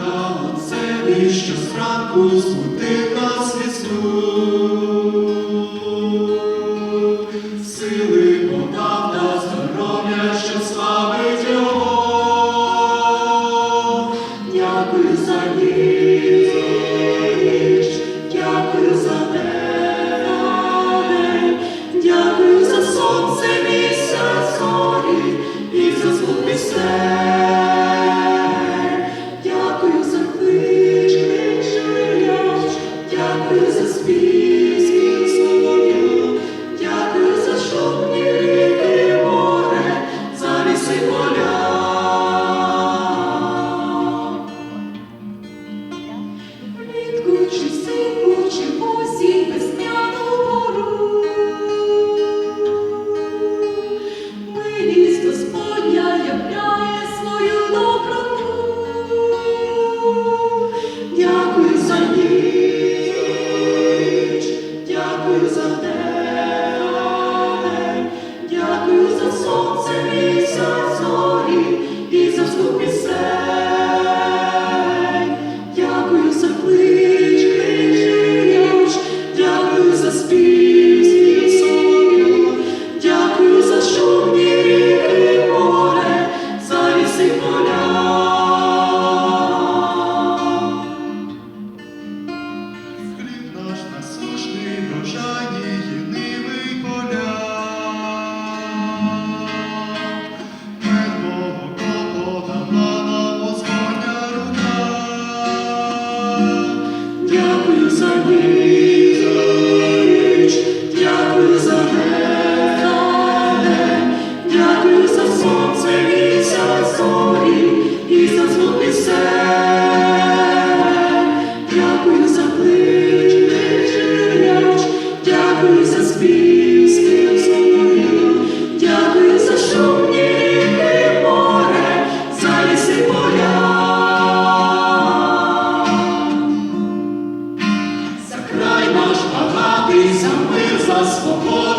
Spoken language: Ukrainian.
Каланцеві, що зранку смутив нас лісу. shoulder. Jesus I believe. Вся мир заспокоїв.